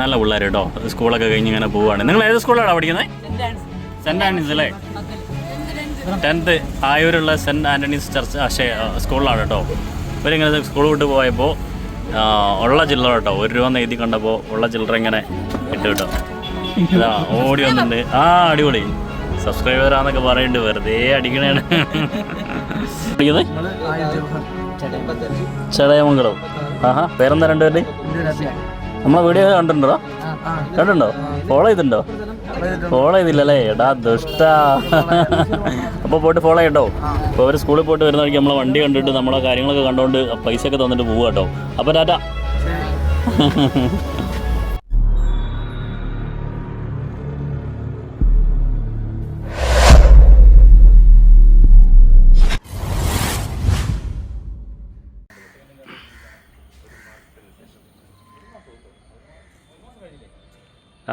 നല്ല പിള്ളേർ കേട്ടോ. സ്കൂളൊക്കെ കഴിഞ്ഞ് ഇങ്ങനെ പോവുകയാണ് നിങ്ങൾ ഏത് സ്കൂളിലാണ് പഠിക്കുന്നത്? സെന്റ് ആൻഡ്രീസ് അല്ലേ? ടെൻത്ത് ആയൂരുള്ള സെന്റ് ആന്റണീസ് ചർച്ച് അക്ഷയ സ്കൂളിലാണ് കേട്ടോ. ഇവരിങ്ങനെ സ്കൂൾ വിട്ട് പോയപ്പോൾ ഉള്ള ചില്ലറ കേട്ടോ. ഒരു രൂപ നെയ്തി എഴുതി കണ്ടപ്പോൾ ഉള്ള ചില്ലറ ഇങ്ങനെ ഇട്ട് കേട്ടോ. ഇതാ ഓടി വന്നിട്ടുണ്ട്. ആ അടിപൊളി. സബ്സ്ക്രൈബറാന്നൊക്കെ പറയുന്നുണ്ട് വെറുതെ അടിക്കണേണ്. അടിക്കുന്നത് ചടയമംഗലം ആഹാ പേരെന്താ രണ്ടുപേരുടെ? നമ്മളെ വീഡിയോ കണ്ടിട്ടുണ്ടോ? കണ്ടിട്ടുണ്ടോ? ഫോളോ ചെയ്തിട്ടുണ്ടോ? ഫോളോ ചെയ്തില്ലല്ലേ? എടാ ദുഷ്ട. അപ്പോൾ പോയിട്ട് ഫോളോ ചെയ്യട്ടോ. അപ്പോൾ അവർ സ്കൂളിൽ പോയിട്ട് വരുന്ന വഴിക്ക് നമ്മളെ വണ്ടി കണ്ടിട്ട് നമ്മളെ കാര്യങ്ങളൊക്കെ കണ്ടുകൊണ്ട് പൈസ ഒക്കെ തന്നിട്ട് പോവുക കേട്ടോ അപ്പോൾ ടാറ്റ.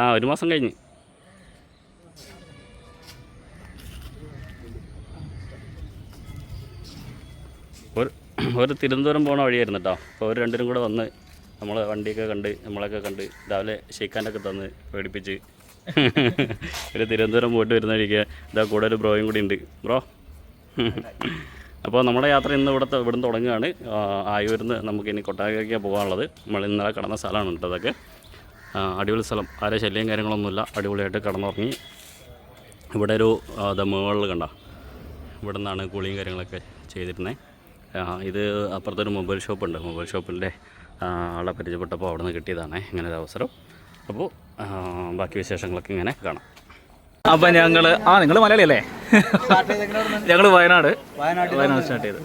ആ ഒരു മാസം കഴിഞ്ഞ്. ഒരു ഒരു തിരുവനന്തപുരം പോണ വഴിയായിരുന്നു കേട്ടോ അപ്പോൾ അവർ രണ്ടിനും കൂടെ വന്ന് നമ്മൾ വണ്ടിയൊക്കെ കണ്ട് നമ്മളൊക്കെ കണ്ട് രാവിലെ ഷെയ്ക്കാനൊക്കെ തന്ന് പേടിപ്പിച്ച് ഒരു തിരുവനന്തപുരം പോയിട്ട് വരുന്ന വഴിക്ക് ഇതാ കൂടെ ഒരു ബ്രോയും കൂടി ഉണ്ട്. ബ്രോ. അപ്പോൾ നമ്മുടെ യാത്ര ഇന്ന് ഇവിടെ ഇവിടുന്ന് തുടങ്ങുകയാണ്. ആയൂരിൽ നിന്ന് നമുക്ക് ഇനി കൊട്ടാരക്കരയ്ക്ക് പോകാനുള്ളത്. നമ്മൾ ഇന്നലെ കടന്ന സ്ഥലമാണ് കേട്ടോ അതൊക്കെ. അടിപൊളി സ്ഥലം. ആരെ ശല്യം കാര്യങ്ങളൊന്നുമില്ല. അടിപൊളിയായിട്ട് കടന്നുറങ്ങി. ഇവിടെ ഒരു അത് മുകളിൽ കണ്ട? ഇവിടെ നിന്നാണ് കുളിയും കാര്യങ്ങളൊക്കെ ചെയ്തിരുന്നത് ഇത് അപ്പുറത്തൊരു മൊബൈൽ ഷോപ്പുണ്ട്. മൊബൈൽ ഷോപ്പിന്റെ ആളെ പരിചയപ്പെട്ടപ്പോൾ അവിടെ നിന്ന് കിട്ടിയതാണ് ഇങ്ങനെ ഒരു അവസരം. അപ്പോൾ ബാക്കി വിശേഷങ്ങളൊക്കെ ഇങ്ങനെ കാണാം. അപ്പൊ ഞങ്ങൾ ആ നിങ്ങൾ മലയാളി അല്ലേ? ഞങ്ങൾ വയനാട്. വയനാട് സ്റ്റാർട്ട് ചെയ്ത്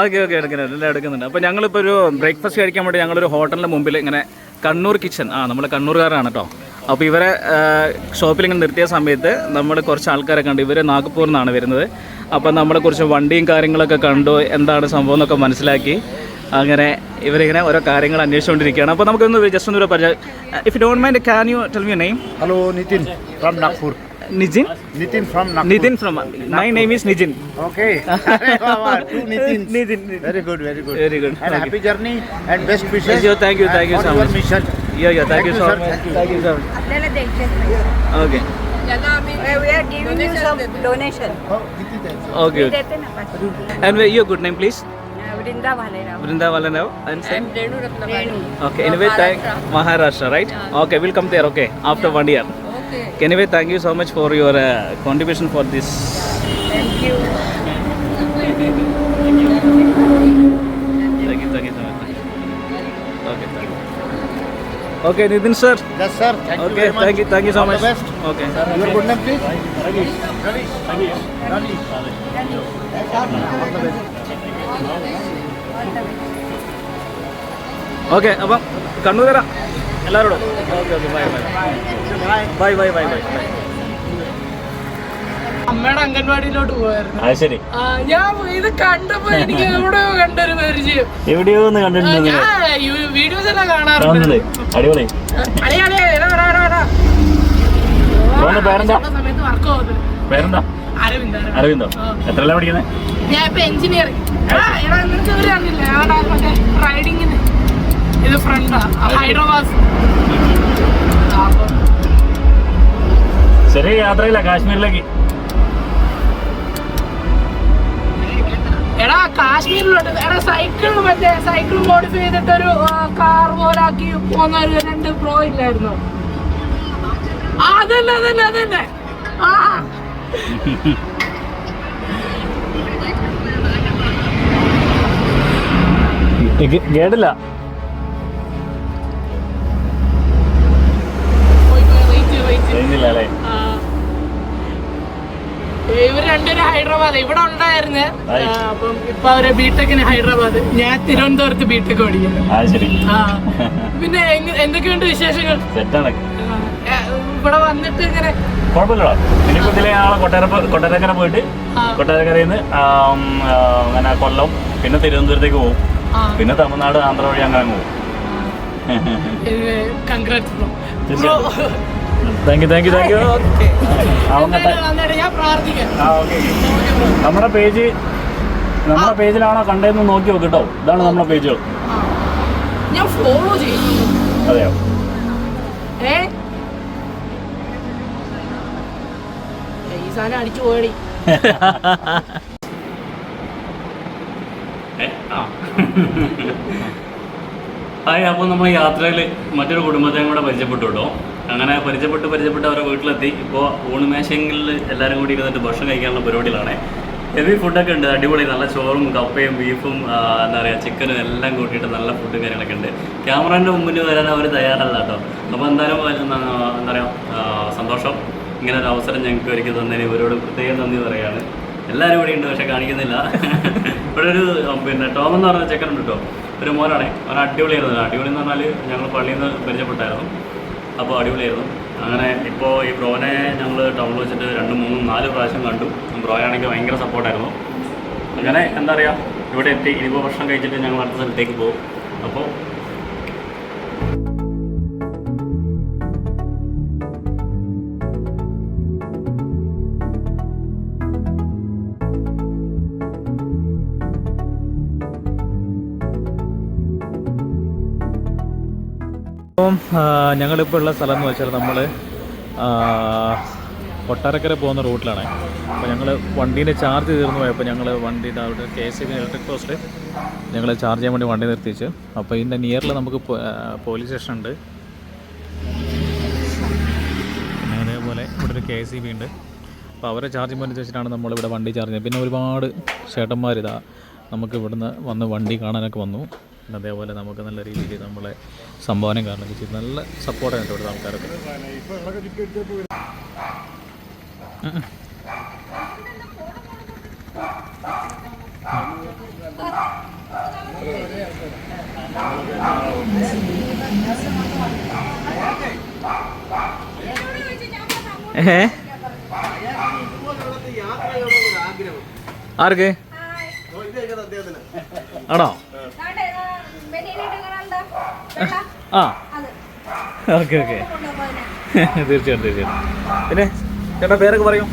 ഓക്കെ ഓക്കെ എടുക്കുന്നുണ്ട് എല്ലാം എടുക്കുന്നുണ്ട്. അപ്പൊ ഞങ്ങളിപ്പോ ഒരു ബ്രേക്ക്ഫാസ്റ്റ് കഴിക്കാൻ വേണ്ടി ഞങ്ങളൊരു ഹോട്ടലിന്റെ മുമ്പിൽ ഇങ്ങനെ കണ്ണൂർ കിച്ചൺ ആ നമ്മൾ കണ്ണൂർകാരാണ് കേട്ടോ അപ്പോൾ ഇവരെ ഷോപ്പിൽ ഇങ്ങനെ നിർത്തിയ സമയത്ത് നമ്മൾ കുറച്ച് ആൾക്കാരെ കണ്ടു. ഇവർ നാഗ്പൂരിൽ നിന്നാണ് വരുന്നത്. അപ്പം നമ്മളെ കുറച്ച് വണ്ടിയും കാര്യങ്ങളൊക്കെ കണ്ടു. എന്താണ് സംഭവം എന്നൊക്കെ മനസ്സിലാക്കി അങ്ങനെ ഇവരിങ്ങനെ ഓരോ കാര്യങ്ങൾ അന്വേഷിച്ചുകൊണ്ടിരിക്കുകയാണ്. അപ്പോൾ നമുക്കൊന്ന് ജസ്റ്റ് ഒന്ന് if don't mind can you tell you name hello Nitin from Nagpur. Nijin? Nitin from Nagpur. Nitin from Nagpur. My name is Nijin. Okay. Two Nitins. Nitin. Very good, very good. Very good. And happy journey and best wishes. Thank you, thank you, thank you so much. Mission. Yeah, yeah, thank, you so much. Thank you so much. Okay. Donation okay and your good name please Vrinda Valenau. Vrinda Valenau and same? And Renu Ratnavani. Okay, anyway, thank Maharashtra, right? Yeah. Okay, we'll come there, okay, after one year. Okay. Anyway, thank you so much for your uh, contribution for this. Thank you. thank you, thank you so much. Okay, thank you. Okay, Nitin sir. Yes, sir. Thank okay, you very much. thank you, thank you so All much. The best. Okay. Sir, your good name, please. Ravish. Ravish. Ravish. Ravish. Ravish. Okay അപ്പം കണ്ണൂർ തരാം എല്ലാവരോടും. Okay okay bye bye bye bye bye bye bye അമ്മയുടെ അംഗൻവാടിയിലോട്ട് പോയായിരുന്നു ശരി. ഞാൻ ഇത് കണ്ടപ്പോ എനിക്ക് എവിടെയോ കണ്ടൊരു പരിചയം. എവിടെയോ ഒന്ന് ആ, കണ്ടിട്ടുണ്ട് വീഡിയോസ് എല്ലാം കാണാറുണ്ട്. അടിപൊളി. അരവിന്ദ് എത്ര പഠിക്കുന്നത് ഞാൻ ഇപ്പൊ എഞ്ചിനീയറിംഗ് റൈഡിങ്ങിന് ഇത് ഫ്രണ്ടാ. ഹൈദരാബാദ്. ചെറിയ യാത്രയില്ല കാശ്മീരിലേക്ക്. എടാ കാശ്മീരിലോട്ട്. എടാ സൈക്കിൾ മറ്റേ സൈക്കിൾ മോഡിഫൈ ചെയ്തിട്ട് ഒരു കാർ പോലാക്കി പോകുന്ന ഒരു രണ്ട് പ്രോ ഇല്ലായിരുന്നു. ആ, അതന്നെ അതന്നെ അതന്നെ. ആ. കേട്ടില്ല ഇവർ രണ്ടുപേരും ഹൈദരാബാദ്. ഇവിടെ ഉണ്ടായിരുന്നു. അപ്പം ഇപ്പൊ അവർ ബിടെക്കിന് ഹൈദരാബാദ്. ഞാൻ തിരുവനന്തപുരത്ത് ബിടെക് പഠിക്കുന്നു. പിന്നെ എന്തൊക്കെയുണ്ട് വിശേഷങ്ങൾ? ഇവിടെ വന്നിട്ട് ഇങ്ങനെ കുഴപ്പമില്ലടാ. ഇതിലെ നാളെ കൊട്ടാര കൊട്ടാരക്കര പോയിട്ട്. കൊട്ടാരക്കരയിൽ നിന്ന് അങ്ങനെ കൊല്ലം പിന്നെ തിരുവനന്തപുരത്തേക്ക് പോകും പിന്നെ തമിഴ്നാട് ആന്ധ്ര വഴി അങ്ങനെ അങ്ങ് പോകും congrats bro. Thank you thank you thank you നമ്മുടെ പേജ് നമ്മുടെ പേജിലാണോ കണ്ടതെന്ന് നോക്കി നോക്ക് കേട്ടോ ഇതാണ് നമ്മുടെ പേജ്. അതെയോ? ഹായ് അപ്പോൾ നമ്മൾ യാത്രയിൽ മറ്റൊരു കുടുംബത്തെയും കൂടെ പരിചയപ്പെട്ടു കേട്ടോ അങ്ങനെ പരിചയപ്പെട്ട് പരിചയപ്പെട്ട് അവരുടെ വീട്ടിലെത്തി. ഇപ്പോൾ ഊണുമേശങ്ങളിൽ എല്ലാവരും കൂടി ഇരുന്നിട്ട് ഭക്ഷണം കഴിക്കാനുള്ള പരിപാടികളാണ്. ഹെവി ഫുഡൊക്കെ ഉണ്ട്. അടിപൊളി. നല്ല ചോറും കപ്പയും ബീഫും എന്താ പറയുക ചിക്കനും എല്ലാം കൂട്ടിയിട്ട് നല്ല ഫുഡും കാര്യങ്ങളൊക്കെ ഉണ്ട്. ക്യാമറേന്റെ മുമ്പിൽ വരാൻ അവർ തയ്യാറല്ല കേട്ടോ. അപ്പോൾ എന്തായാലും എന്താ പറയുക സന്തോഷം. ഇങ്ങനെ ഒരു അവസരം ഞങ്ങൾക്ക് ഒരുക്കി തന്നതിന് ഇവരോട് പ്രത്യേകം നന്ദി പറയുകയാണ് എല്ലാവരും ഇവിടെ ഉണ്ട് പക്ഷെ കാണിക്കുന്നില്ല. ഇവിടെ ഒരു പിന്നെ ടോം എന്ന് പറഞ്ഞ ചെക്കനുണ്ട് കേട്ടോ. ഒരു മോനാണ്. അവൻ അടിപൊളിയായിരുന്നു. അടിപൊളി എന്ന് പറഞ്ഞാൽ ഞങ്ങൾ പള്ളിയിൽ നിന്ന് പരിചയപ്പെട്ടായിരുന്നു. അപ്പോൾ അടിപൊളിയായിരുന്നു. അങ്ങനെ ഇപ്പോൾ ഈ ബ്രോനെ ഞങ്ങൾ ടൗണിൽ വെച്ചിട്ട് രണ്ട് മൂന്ന് നാല് പ്രാവശ്യം കണ്ടു. ബ്രോയാണെങ്കിൽ ഭയങ്കര സപ്പോർട്ടായിരുന്നു. അങ്ങനെ എന്താ പറയുക ഇവിടെ എത്തി. ഇനിയിപ്പോൾ ഭക്ഷണം കഴിച്ചിട്ട് ഞങ്ങൾ അടുത്ത സ്ഥലത്തേക്ക് പോകും. അപ്പോൾ അപ്പം ഞങ്ങളിപ്പോൾ ഉള്ള സ്ഥലം എന്ന് വെച്ചാൽ നമ്മൾ കൊട്ടാരക്കര പോകുന്ന റൂട്ടിലാണ്. അപ്പോൾ ഞങ്ങൾ വണ്ടീന്റെ ചാർജ് തീർന്നു പോയപ്പോൾ ഞങ്ങൾ വണ്ടിയുടെ അവിടെ K S B electric post ഞങ്ങൾ ചാർജ് ചെയ്യാൻ വേണ്ടി വണ്ടി നിർത്തിച്ച്. അപ്പോൾ ഇതിന്റെ നിയറിൽ നമുക്ക് പോലീസ് സ്റ്റേഷൻ ഉണ്ട്. പിന്നെ അതേപോലെ ഇവിടെ ഒരു കെ എസ് ഉണ്ട്. അപ്പോൾ അവരെ ചാർജ് പോയിന്റ് വെച്ചിട്ടാണ് നമ്മളിവിടെ വണ്ടി ചാർജ് ചെയ്യുന്നത്. പിന്നെ ഒരുപാട് ചേട്ടന്മാർ ഇതാ നമുക്ക് ഇവിടുന്ന് വന്ന് വണ്ടി കാണാനൊക്കെ വന്നു. പിന്നെ അതേപോലെ നമുക്ക് നല്ല രീതിയിൽ നമ്മളെ സംഭാവന കാരണമൊക്കെ ചെയ്ത്. നല്ല സപ്പോർട്ടാണ് ഇവിടുത്തെ ആൾക്കാരൊക്കെ. ഏ? ആർക്ക്? ആണോ? ആ. Okay okay. തീർച്ചയായിട്ടും തീർച്ചയായിട്ടും. പിന്നെ ചേട്ടാ പേരൊക്കെ പറയൂ.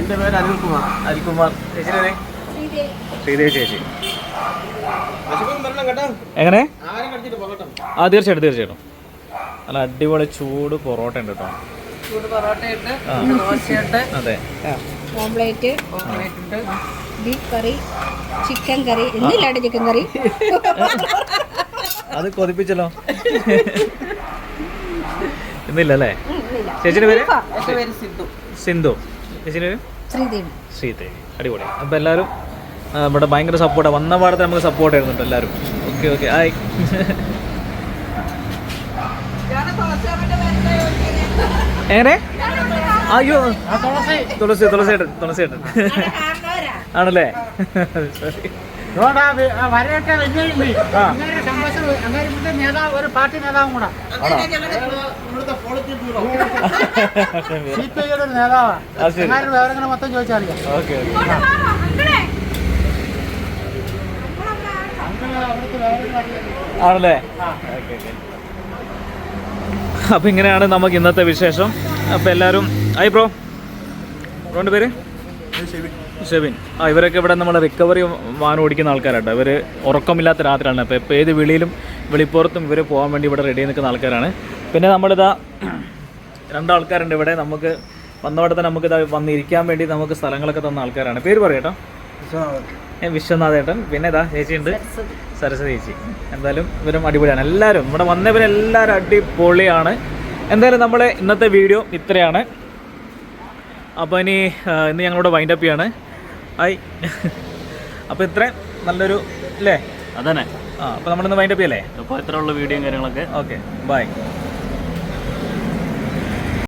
എന്റെ പേര് അനിൽകുമാർ അരികുമാർ ചേച്ചിനെ ശ്രീദേവി. ചേച്ചി. എങ്ങനെ? ആ തീർച്ചയായിട്ടും തീർച്ചയായിട്ടും. നല്ല അടിപൊളി ചൂട് പൊറോട്ട ഉണ്ട് കേട്ടോ. ചൂട്. ദോശയുണ്ട് അതെ. ഓംലേറ്റ് ഉണ്ട് ബീഫ് കറി ചിക്കൻ കറി ഇന്നില്ലാണ്ട് ചിക്കൻ കറി? അത് കൊതിപ്പിച്ചല്ലോ. ഇന്നില്ല അല്ലേ ചേച്ചിയുടെ പേര്? സിന്ധു. ചേച്ചിയുടെ പേര്? ശ്രീദേവി. അടിപൊളി. അപ്പോൾ എല്ലാവരും നമ്മുടെ ഇവിടെ ഭയങ്കര സപ്പോർട്ടാണ് വന്ന പാടത്ത് നമുക്ക് സപ്പോർട്ട് ആയിരുന്നുണ്ട് എല്ലാവരും. Okay okay. ആയി. എങ്ങനെ? അയ്യോ. തുളസി തുളസി ഏട്ടൻ ആണല്ലേ? ഏട്ടൻ ആണല്ലേ വലിയ അങ്ങനെ നേതാവ് ഒരു പാർട്ടി നേതാവും കൂടെ. സി പി ഐയുടെ ഒരു നേതാവാണ് ആ ശരി. അങ്ങനെ വിവരങ്ങൾ മൊത്തം ചോദിച്ചറിയാം ഓക്കെ ഓക്കെ. ആണല്ലേ? Okay okay. അപ്പോൾ ഇങ്ങനെയാണ് നമുക്ക് ഇന്നത്തെ വിശേഷം. അപ്പൊ എല്ലാവരും ആയി ബ്രോ. ബ്രോന്റെ പേര്? ഷെബിൻ ആ ഇവരൊക്കെ ഇവിടെ നമ്മൾ റിക്കവറി വാഹനം ഓടിക്കുന്ന ആൾക്കാരാട്ടോ. ഇവർ ഉറക്കമില്ലാത്ത രാത്രിയാണ്. അപ്പോൾ ഇപ്പോൾ ഏത് വിളിയിലും വെളിപ്പുറത്തും ഇവർ പോകാൻ വേണ്ടി ഇവിടെ റെഡി നിൽക്കുന്ന ആൾക്കാരാണ്. പിന്നെ നമ്മളിതാ രണ്ടാൾക്കാരുണ്ട് ഇവിടെ. നമുക്ക് വന്നവിടെ തന്നെ നമുക്ക് ഇതാ വന്നിരിക്കാൻ വേണ്ടി നമുക്ക് സ്ഥലങ്ങളൊക്കെ തന്ന ആൾക്കാരാണ്. പേര് പറയട്ടോ ഞാൻ വിശ്വനാഥേട്ടൻ പിന്നെ ഇതാ ചേച്ചിയുണ്ട്. സരസ്വതി. ചേച്ചി. എന്തായാലും ഇവരും അടിപൊളിയാണ്. എല്ലാവരും ഇവിടെ വന്നവരെല്ലാവരും അടിപൊളിയാണ്. എന്തായാലും നമ്മളെ ഇന്നത്തെ വീഡിയോ ഇത്രയാണ്. അപ്പോൾ ഇനി ഇന്ന് ഞങ്ങളിവിടെ വൈൻഡപ്പ് ചെയ്യാണ്. ഹായ് അപ്പോൾ ഇത്രയും നല്ലൊരു അല്ലേ അതന്നെ. ആ അപ്പോൾ നമ്മളിന്ന് വൈൻഡപ്പ് ചെയ്യല്ലേ? അപ്പോൾ ഇത്രയുള്ള വീഡിയോയും കാര്യങ്ങളൊക്കെ. Okay bye